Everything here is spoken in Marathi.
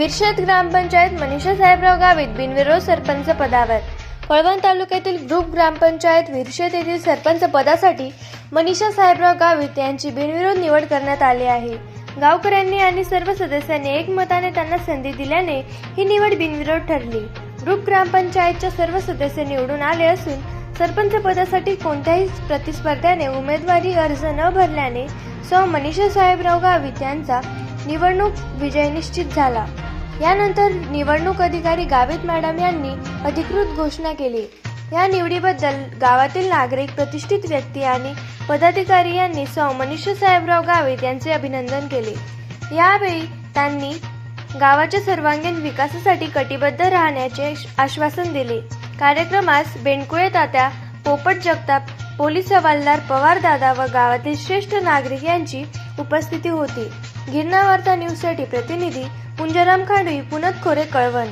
विरशेत ग्रामपंचायत मनीषा साहेबराव गावित बिनविरोध सरपंच पदावर. कळवण तालुक्यातील ग्रुप ग्रामपंचायत विरशेत येथील सरपंच पदासाठी मनीषा साहेबराव गावित यांची बिनविरोध निवड करण्यात आली आहे. गावकऱ्यांनी आणि सर्व सदस्यांनी एकमताने त्यांना संधी दिल्याने ही निवड बिनविरोध ठरली. ग्रुप ग्रामपंचायतच्या सर्व सदस्य निवडून आले असून सरपंच पदासाठी कोणत्याही प्रतिस्पर्ध्याने उमेदवारी अर्ज न भरल्याने सौ मनीषा साहेबराव गावित यांचा निवडणूक विजय निश्चित झाला. यानंतर निवडणूक अधिकारी गावित मॅडम यांनी अधिकृत घोषणा केली. या निवडीबद्दल गावातील नागरिक प्रतिष्ठित व्यक्ती आणि पदाधिकारी यांनी सौ. मनीष साहेबराव गावित यांचे अभिनंदन केले. यावेळी त्यांनी गावाच्या सर्वांगीण विकासासाठी कटिबद्ध राहण्याचे आश्वासन दिले. कार्यक्रमास बेंडकुळे तात्या पोपट जगताप पोलीस हवालदार पवार दादा व गावातील श्रेष्ठ नागरिक यांची उपस्थिती होती. गिरणा वार्ता न्यूजसाठी प्रतिनिधी पुंजराम खांडवी पुनत खोरे कळवण.